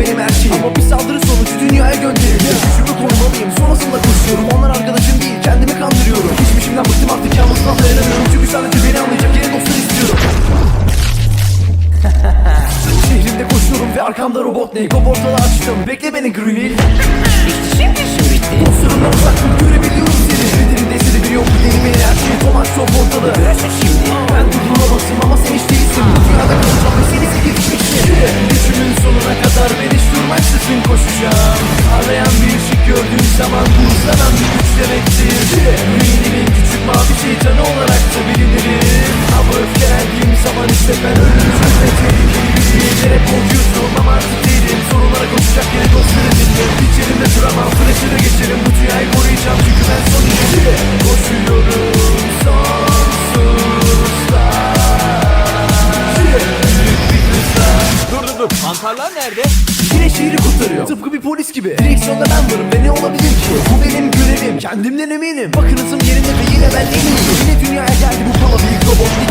benim her şeyim. Ama bir saldırı sonucu dünyaya gönderir yeah. Gücümü korumalıyım sonrasında koşuyorum Onlar arkadaşım değil kendimi kandırıyorum. Geçmişimden bıktım artık yalnızdan dayanamıyorum. Çünkü sadece beni anlayacak yeni dostlar istiyorum. Şehrimde koşuyorum ve arkamda robot ne Kop açtım bekle beni grill İşte şimdi şu bitti. Dostlarımdan uzaktım görebiliyorum seni. Bedenimde hissedebiliyorum bu deneyimi her şeyi Thomas Sof ortalığı durmaksızın koşacağım. Arayan bir ışık gördüğüm zaman Buzlanan bir güç demektir. Mühinimin küçük mavi şeytanı olarak da bilinirim Ama öfkelendiğim zaman Dur. Mantarlar nerede? Yine şehri kurtarıyor. Tıpkı bir polis gibi. Direksiyonda ben varım ve ne olabilir ki? Bu benim görevim. Kendimden eminim. Bakınızım yerinde ve yine ben eminim